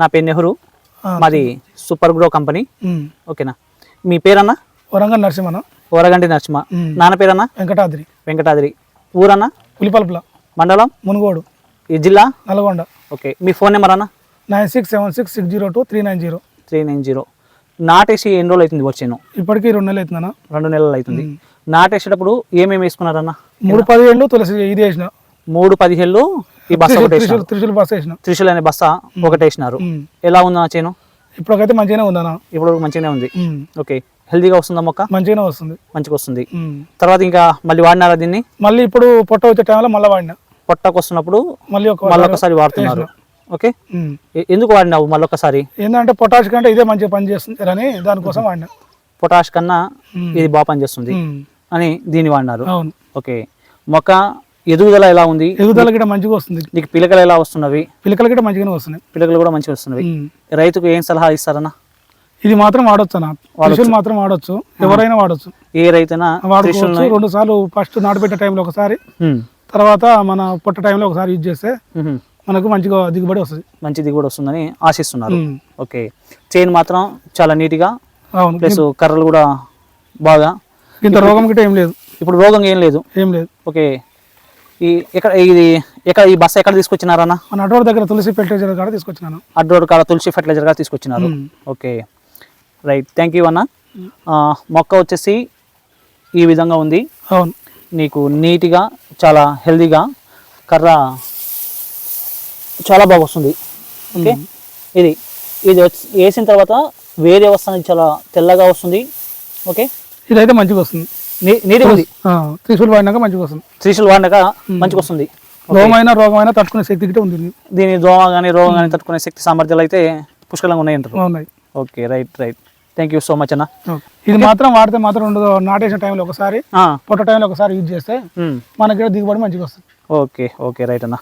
నా పేరు నెహ్రూ. మాది సూపర్ గ్రో కంపెనీ. ఓకేనా? మీ పేరన్నా? వరంగల్ నరసింహన? ఓరగంటి నరసింహ. నాన్న పేరన్నా? వెంకటాద్రి. వెంకటాద్రి. ఊరన్నా? పులిపల్పుల. మండలం? మునుగోడు. ఈ జిల్లా? నల్గొండ. ఓకే. మీ ఫోన్ నెంబర్ అన్న? Nine six seven six six zero two three nine zero. Three nine zero. నాటేసి ఎన్ని రోజులు అవుతుంది వచ్చాను ఇప్పటికీ రెండు నెలలు అవుతుందన్న. రెండు నెలలు అవుతుంది. నాటేసేటప్పుడు ఏమేమి వేసుకున్నారన్న? మూడు పదిహేళ్ళు తులసి ఇది వేసిన. మూడు పదిహేళ్ళు ఈ బస్స ఒకటి త్రిశూల్ త్రిశూల్ వేసిన. త్రిశూల్ అనే బస్స ఒకటి వేసినారు. ఎలా ఉందా చేను? ఇప్పటికైతే మంచిగానే ఉందన్న. ఇప్పుడు మంచిగానే ఉంది. ఓకే. హెల్తీగా వస్తుందా మొక్క? మంచిగానే వస్తుంది. మంచిగా వస్తుంది. తర్వాత ఇంకా మళ్ళీ వాడినారా దీన్ని? మళ్ళీ ఇప్పుడు పొట్ట వచ్చే టైంలో మళ్ళీ వాడిన. పొట్టకు వస్తున్నప్పుడు మళ్ళీ ఒక మళ్ళీ ఒకసారి వాడుతున్నారు. ఓకే. ఎందుకు వాడినావు మళ్ళీ ఒకసారి ఏంటంటే పొటాష్ కంటే ఇదే మంచిగా పని చేస్తుంది అని దానికోసం వాడిన. పొటాష్ కన్నా. ఇది బాగా పనిచేస్తుంది. అని దీన్ని వాడినారు. ఓకే. మొక్క ఎదుగుదల ఎలా ఉంది? ఎదుగుదల గిట్ట మంచిగా వస్తుంది. నీకు పిలకలు ఎలా వస్తున్నవి? పిలకలు గిట్ట మంచిగానే వస్తున్నాయి. పిలకలు కూడా మంచిగా వస్తున్నవి. ఉమ్. రైతుకు ఏం సలహా ఇస్తారన్నా? ఇది మాత్రం వాడొచ్చు అన్న. మాత్రం వాడొచ్చు. ఎవరైనా వాడొచ్చు. ఏ రైతైనా వాడుకోవచ్చు. రెండు సార్లు ఫస్ట్ నాటుపెట్టే టైంలో ఒకసారి. తర్వాత మన పొట్ట టైంలో ఒకసారి యూజ్ చేస్తే మనకు మంచిగా దిగుబడి వస్తుంది. మంచి దిగుబడి వస్తుందని ఆశిస్తున్నారు. ఓకే. చైన్ మాత్రం చాలా నీట్గా ప్లస్ కర్రలు కూడా బాగా. ఇంత రోగం గిట్ట ఏం లేదు. ఇప్పుడు రోగం ఏం లేదు. ఏం లేదు. ఓకే. ఈ ఎక్కడ ఇది ఎక్కడ ఈ బస్సు ఎక్కడ తీసుకొచ్చినారన్న మన అటోర్ దగ్గర తులసి ఫెర్టిలైజర్ కాడ తీసుకొచ్చినాను. అడ్రోడ్ కాడ తులసి ఫెర్టిలైజర్గా తీసుకొచ్చినారు. Um. Okay. Right thank you అన్న. మొక్క వచ్చేసి ఈ విధంగా ఉంది. అవును. నీకు నీట్గా చాలా హెల్దీగా కర్ర చాలా బాగా వస్తుంది. ఓకే. ఇది ఇది వచ్చి- వేసిన తర్వాత వేరే వస్తుంది చాలా తెల్లగా వస్తుంది. ఓకే. ఇదైతే మంచిగా వస్తుంది. ఉంది త్రిశూల్ వాడినాక మంచిగా వస్తుంది. త్రిశూల్ వాడినాక మంచిగా వస్తుంది రోగమైన రోగమైన తట్టుకునే శక్తి గిట్ట ఉంది. దీని దోమ కానీ రోగం కానీ తట్టుకునే శక్తి సామర్థ్యాలు అయితే పుష్కలంగా ఉన్నాయి అంటారు ఉన్నాయి. Okay right right. Thank you so much అన్న. ఇది మాత్రం వాడితే మాత్రం రెండు నాటేసిన టైంలో ఒకసారి పొట్ట టైంలో ఒకసారి యూజ్ చేస్తే మనకి దిగుబడి మంచిగా వస్తుంది. ఓకే ఓకే రైట్ అన్న.